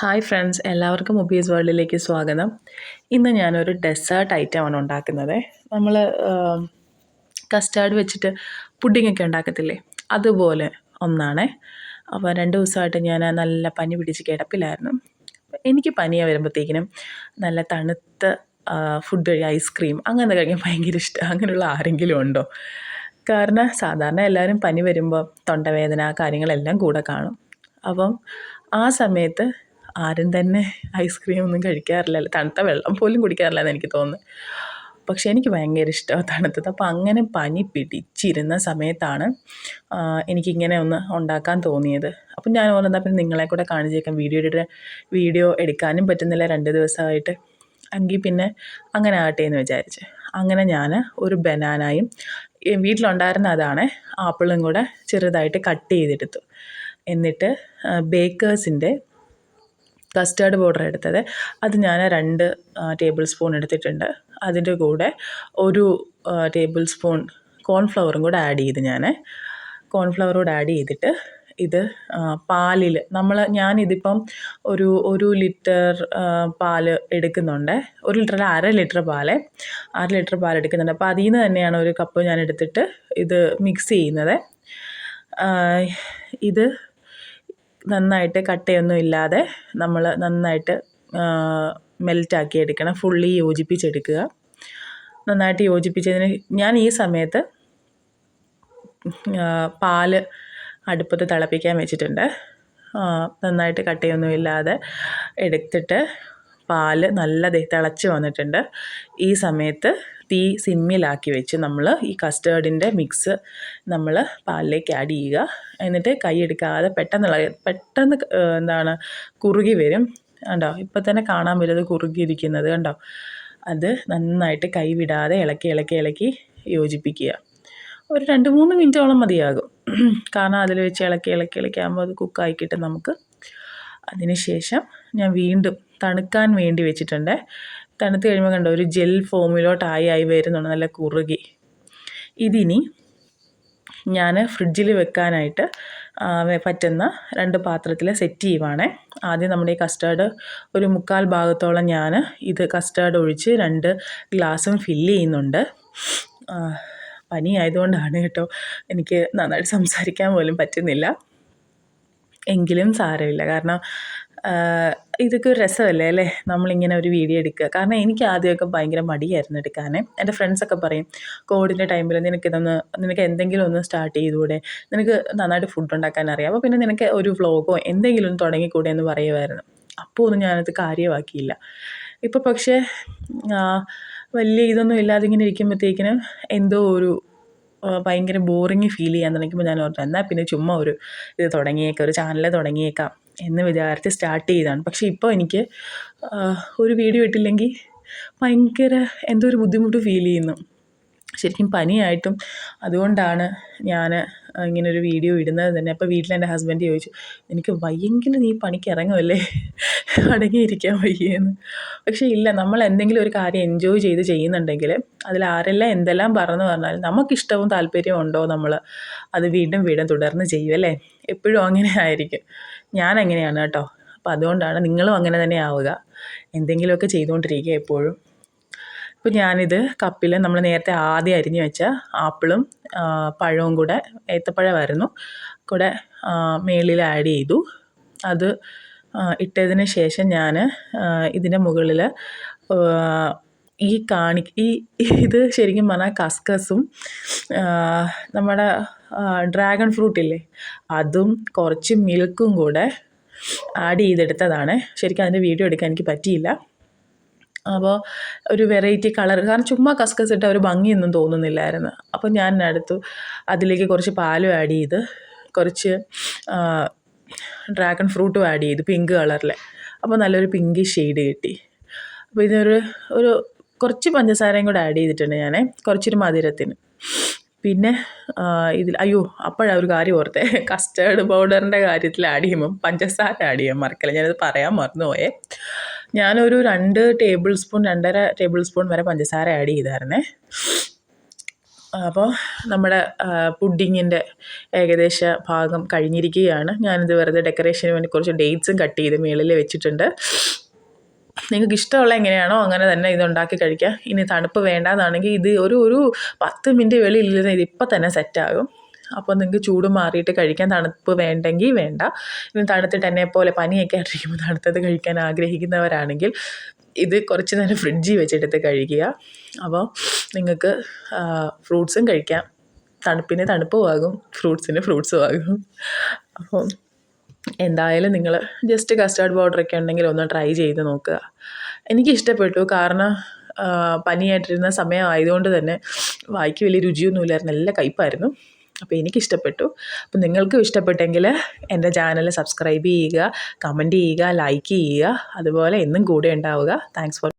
Hi friends എല്ലാവർക്കും മുബീസ് വേൾഡിലേക്ക് സ്വാഗതം. ഇന്ന് ഞാനൊരു ഡെസേർട്ട് ആണ് ഉണ്ടാക്കുന്നത്. നമ്മൾ കസ്റ്റാർഡ് വെച്ചിട്ട് പുഡിംഗ് ഒക്കെ ഉണ്ടാക്കത്തില്ലേ? അതുപോലെ ഒന്നാണ്. അപ്പോൾ രണ്ട് ദിവസമായിട്ട് ഞാൻ നല്ല പനി പിടിച്ച് കിടപ്പിലായിരുന്നു. എനിക്ക് പനിയെ വരുമ്പോഴത്തേക്കിനും നല്ല തണുത്ത ഫുഡ് കഴി ഐസ്ക്രീം അങ്ങനെ കഴിക്കാൻ ഭയങ്കര ഇഷ്ടം. അങ്ങനെയുള്ള ആരെങ്കിലും ഉണ്ടോ? കാരണം സാധാരണ എല്ലാവരും പനി വരുമ്പോൾ തൊണ്ടവേദന കാര്യങ്ങളെല്ലാം കൂടെ കാണും. അപ്പം ആ സമയത്ത് ആരും തന്നെ ഐസ്ക്രീം ഒന്നും കഴിക്കാറില്ല. തണുത്ത വെള്ളം പോലും കുടിക്കാറില്ല എന്ന് എനിക്ക് തോന്നുന്നു. പക്ഷേ എനിക്ക് ഭയങ്കര ഇഷ്ടമാണ് തണുത്തത്. അപ്പോൾ അങ്ങനെ പനി പിടിച്ചിരുന്ന സമയത്താണ് എനിക്കിങ്ങനെ ഒന്ന് ഉണ്ടാക്കാൻ തോന്നിയത്. അപ്പം ഞാൻ ഓർന്നത് പിന്നെ നിങ്ങളെ കൂടെ കാണിച്ചേക്കാം. വീഡിയോ എടുത്ത് വീഡിയോ എടുക്കാനും പറ്റുന്നില്ല. രണ്ട് ദിവസമായിട്ട്. എങ്കിൽ പിന്നെ അങ്ങനെ ആകട്ടെ എന്ന് വിചാരിച്ച്. അങ്ങനെ ഞാൻ ഒരു ബനാനയും വീട്ടിലുണ്ടായിരുന്ന അതാണ് ആപ്പിളും കൂടെ ചെറുതായിട്ട് കട്ട് ചെയ്തെടുത്തു. എന്നിട്ട് ബേക്കേഴ്സിന്റെ കസ്റ്റേർഡ് പൗഡർ എടുത്തത്. അത് ഞാൻ രണ്ട് ടേബിൾ സ്പൂൺ എടുത്തിട്ടുണ്ട്. അതിന്റെ കൂടെ ഒരു ടേബിൾ സ്പൂൺ കോൺഫ്ലവറും കൂടെ ആഡ് ചെയ്ത് ഞാൻ. കോൺഫ്ലവർ കൂടെ ആഡ് ചെയ്തിട്ട് ഇത് പാലിൽ നമ്മൾ ഞാനിതിപ്പം ഒരു ഒരു ലിറ്റർ പാൽ എടുക്കുന്നുണ്ട്. ഒരു ലിറ്ററിൽ അര ലിറ്റർ പാൽ അര ലിറ്റർ പാൽ എടുക്കുന്നുണ്ട്. അപ്പോൾ അതിൽ നിന്ന് തന്നെയാണ് ഒരു കപ്പ് ഞാൻ എടുത്തിട്ട് ഇത് മിക്സ് ചെയ്യുന്നത്. ഇത് നന്നായിട്ട് കട്ടയൊന്നും ഇല്ലാതെ നമ്മൾ നന്നായിട്ട് മെൽറ്റാക്കി എടുക്കണം ഫുള്ളി യോജിപ്പിച്ചെടുക്കുക. നന്നായിട്ട് യോജിപ്പിച്ചതിന് ഞാൻ ഈ സമയത്ത് പാൽ അടുപ്പത്ത് തിളപ്പിക്കാൻ വെച്ചിട്ടുണ്ട്. നന്നായിട്ട് കട്ടയൊന്നും ഇല്ലാതെ എടുത്തിട്ട് പാൽ നല്ല തിളച്ച് വന്നിട്ടുണ്ട്. ഈ സമയത്ത് തീ സിമ്മിലാക്കി വെച്ച് നമ്മൾ ഈ കസ്റ്റേർഡിന്റെ മിക്സ് നമ്മൾ പാലിലേക്ക് ആഡ് ചെയ്യുക. എന്നിട്ട് കൈ എടുക്കാതെ പെട്ടെന്ന് പെട്ടെന്ന് എന്താണ് കുറുകി വരും. കണ്ടോ? ഇപ്പം തന്നെ കാണാൻ വരുന്നത് കുറുകിയിരിക്കുന്നത് കണ്ടോ? അത് നന്നായിട്ട് കൈവിടാതെ ഇളക്കി ഇളക്കി ഇളക്കി യോജിപ്പിക്കുക. ഒരു രണ്ട് മൂന്ന് മിനിറ്റോളം മതിയാകും. കാരണം അതിൽ വെച്ച് ഇളക്കി ഇളക്കി ഇളക്കി ആകുമ്പോൾ അത് കുക്കായി കിട്ടും നമുക്ക്. അതിനുശേഷം ഞാൻ വീണ്ടും തണുക്കാൻ വേണ്ടി വെച്ചിട്ടുണ്ട്. തണുത്ത് കഴിയുമ്പോൾ കണ്ടോ ഒരു ജെൽ ഫോമിലോട്ടായി ആയി വരുന്നുണ്ട് നല്ല കുറുകി. ഇതിനി ഞാൻ ഫ്രിഡ്ജിൽ വെക്കാനായിട്ട് പറ്റുന്ന രണ്ട് പാത്രത്തിൽ സെറ്റ് ചെയ്യുവാണ്. ആദ്യം നമ്മുടെ ഈ കസ്റ്റാർഡ് ഒരു മുക്കാൽ ഭാഗത്തോളം ഞാൻ ഇത് കസ്റ്റാർഡ് ഒഴിച്ച് രണ്ട് ഗ്ലാസും ഫില്ല് ചെയ്യുന്നുണ്ട്. പനി ആയതുകൊണ്ടാണ് കേട്ടോ എനിക്ക് നന്നായിട്ട് സംസാരിക്കാൻ പോലും പറ്റുന്നില്ല. എങ്കിലും സാരമില്ല. കാരണം ഇതൊക്കെ ഒരു രസമല്ലേ അല്ലേ? നമ്മളിങ്ങനെ ഒരു വീഡിയോ എടുക്കുക. കാരണം എനിക്ക് ആദ്യമൊക്കെ ഭയങ്കര മടിയായിരുന്നു എടുക്കാൻ എന്റെ ഫ്രണ്ട്സൊക്കെ പറയും കോവിഡിന്റെ ടൈമിൽ നിനക്ക് ഇതൊന്ന് നിനക്ക് എന്തെങ്കിലും ഒന്ന് സ്റ്റാർട്ട് ചെയ്തുകൂടെ? നിനക്ക് നന്നായിട്ട് ഫുഡ് ഉണ്ടാക്കാൻ അറിയാം. അപ്പോൾ പിന്നെ നിനക്ക് ഒരു വ്ളോഗോ എന്തെങ്കിലും ഒന്ന് തുടങ്ങിക്കൂടെ എന്ന് പറയുമായിരുന്നു. അപ്പോൾ ഒന്നും ഞാനത് കാര്യമാക്കിയില്ല. ഇപ്പോൾ പക്ഷേ വലിയ ഇതൊന്നും ഇല്ലാതെ ഇങ്ങനെ ഇരിക്കുമ്പോഴത്തേക്കിനും എന്തോ ഒരു ഭയങ്കര ബോറിങ് ഫീൽ ചെയ്യാൻ തുടങ്ങിയപ്പോൾ ഞാൻ ഓർത്തു എന്നാൽ പിന്നെ ചുമ്മാ ഒരു ഇത് തുടങ്ങിയേക്കാം ഒരു ചാനൽ തുടങ്ങിയേക്കാം. എന്ന് വിചാരിച്ച് സ്റ്റാർട്ട് ചെയ്തതാണ് പക്ഷേ ഇപ്പോൾ എനിക്ക് ഒരു വീഡിയോ ഇട്ടില്ലെങ്കിൽ ഭയങ്കര എന്തോ ഒരു ബുദ്ധിമുട്ട് ഫീൽ ചെയ്യുന്നു. ശരിക്കും പനിയായിട്ടും അതുകൊണ്ടാണ് ഞാൻ ഇങ്ങനൊരു വീഡിയോ ഇടുന്നത് തന്നെ. അപ്പോൾ വീട്ടിൽ എന്റെ ഹസ്ബൻഡ് ചോദിച്ചു എനിക്ക് വയ്യെങ്കിൽ നീ പണിക്ക് ഇറങ്ങുമല്ലേ അടങ്ങിയിരിക്കാൻ വയ്യെന്ന്. പക്ഷേ ഇല്ല നമ്മൾ എന്തെങ്കിലും ഒരു കാര്യം എൻജോയ് ചെയ്ത് ചെയ്യുന്നുണ്ടെങ്കിൽ അതിൽ ആരെല്ലാം എന്തെല്ലാം പറഞ്ഞു പറഞ്ഞാലും നമുക്കിഷ്ടവും താല്പര്യവും ഉണ്ടോ നമ്മൾ? അത് വീണ്ടും വീണ്ടും തുടർന്ന് ചെയ്യും അല്ലേ എപ്പോഴും അങ്ങനെ ആയിരിക്കും. ഞാൻ അങ്ങനെയാണ് കേട്ടോ. അപ്പോൾ അതുകൊണ്ടാണ് നിങ്ങളും അങ്ങനെ തന്നെ ആവുക. എന്തെങ്കിലുമൊക്കെ ചെയ്തുകൊണ്ടിരിക്കുക എപ്പോഴും. ഇപ്പം ഞാനിത് കപ്പിൽ നമ്മൾ നേരത്തെ ആദ്യം അരിഞ്ഞു വെച്ച ആപ്പിളും പഴവും കൂടെ ഏത്തപ്പഴമായിരുന്നു. കൂടെ മേളിൽ ആഡ് ചെയ്തു. അത് ഇട്ടതിന് ശേഷം ഞാൻ ഇതിന്റെ മുകളിൽ ഈ കാണി ഈ ഇത് ശരിക്കും പറഞ്ഞാൽ കസ്കസും നമ്മുടെ ഡ്രാഗൺ ഫ്രൂട്ട് ഇല്ലേ അതും കുറച്ച് മിൽക്കും കൂടെ ആഡ് ചെയ്തെടുത്തതാണ്. ശരിക്കും അതിന്റെ വീഡിയോ എടുക്കാൻ എനിക്ക് പറ്റിയില്ല. അപ്പോൾ ഒരു വെറൈറ്റി കളർ കാരണം ചുമ്മാ കസ്കസ് ഇട്ട ഒരു ഭംഗിയൊന്നും തോന്നുന്നില്ലായിരുന്നു. അപ്പോൾ ഞാൻ അടുത്തു അതിലേക്ക് കുറച്ച് പാലും ആഡ് ചെയ്ത് കുറച്ച് ഡ്രാഗൺ ഫ്രൂട്ടും ആഡ് ചെയ്തു പിങ്ക് കളറിൽ അപ്പോൾ നല്ലൊരു പിങ്ക് ഷെയ്ഡ് കിട്ടി. അപ്പോൾ ഇതൊരു ഒരു കുറച്ച് പഞ്ചസാരയും കൂടെ ആഡ് ചെയ്തിട്ടുണ്ട് ഞാൻ കുറച്ചൊരു മധുരത്തിന്. പിന്നെ ഇതിൽ അയ്യോ അപ്പോഴാണ് ഒരു കാര്യം ഓർത്തെ. കസ്റ്റേർഡ് പൗഡറിന്റെ കാര്യത്തിൽ ആഡ് ചെയ്യുമ്പം പഞ്ചസാര ആഡ് ചെയ്യാൻ മറക്കല്ല. ഞാനത് പറയാൻ മറന്നുപോയേ. ഞാനൊരു രണ്ട് ടേബിൾ സ്പൂൺ രണ്ടര ടേബിൾ സ്പൂൺ വരെ പഞ്ചസാര ആഡ് ചെയ്തായിരുന്നേ. അപ്പോൾ നമ്മുടെ പുഡിങ്ങിന്റെ ഏകദേശ ഭാഗം കഴിഞ്ഞിരിക്കുകയാണ്. ഞാനിത് വെറുതെ ഡെക്കറേഷന് വേണ്ടി കുറച്ച് ഡേറ്റ്സും കട്ട് ചെയ്ത് മേളിൽ വെച്ചിട്ടുണ്ട്. നിങ്ങൾക്ക് ഇഷ്ടമുള്ള എങ്ങനെയാണോ അങ്ങനെ തന്നെ ഇത് ഉണ്ടാക്കി കഴിക്കാം. ഇനി തണുപ്പ് വേണ്ടാന്നാണെങ്കിൽ ഇത് ഒരു ഒരു പത്ത് മിനിറ്റ് വെളിയിലിരുന്ന് ഇത് ഇപ്പം തന്നെ സെറ്റാകും. അപ്പോൾ നിങ്ങൾക്ക് ചൂട് മാറിയിട്ട് കഴിക്കാൻ തണുപ്പ് വേണ്ടെങ്കിൽ വേണ്ട. ഇനി തണുത്തിട്ട് എന്നെ പോലെ പനിയൊക്കെ ആയിട്ടിരിക്കുമ്പോൾ തണുത്തത് കഴിക്കാൻ ആഗ്രഹിക്കുന്നവരാണെങ്കിൽ ഇത് കുറച്ച് നേരം ഫ്രിഡ്ജിൽ വെച്ചെടുത്ത് കഴിക്കുക. അപ്പോൾ നിങ്ങൾക്ക് ഫ്രൂട്ട്സും കഴിക്കാം. തണുപ്പിന് തണുപ്പും ആകും ഫ്രൂട്ട്സിന് ഫ്രൂട്ട്സും ആകും അപ്പോൾ എന്തായാലും നിങ്ങൾ ജസ്റ്റ് കസ്റ്റാർഡ് ഒക്കെ ഉണ്ടെങ്കിൽ ഒന്ന് ട്രൈ ചെയ്ത് നോക്കുക. എനിക്ക് ഇഷ്ടപ്പെട്ടു കാരണം പനിയായിട്ടിരുന്ന സമയമായതുകൊണ്ട് തന്നെ വായിക്ക് വലിയ രുചിയൊന്നുമില്ലായിരുന്നു നല്ല കയ്പായിരുന്നു. അപ്പോൾ എനിക്കിഷ്ടപ്പെട്ടു. അപ്പോൾ നിങ്ങൾക്കും ഇഷ്ടപ്പെട്ടെങ്കിൽ എന്റെ ചാനൽ സബ്സ്ക്രൈബ് ചെയ്യുക കമന്റ് ചെയ്യുക ലൈക്ക് ചെയ്യുക. അതുപോലെ എന്നും കൂടെ ഉണ്ടാവുക. Thanks for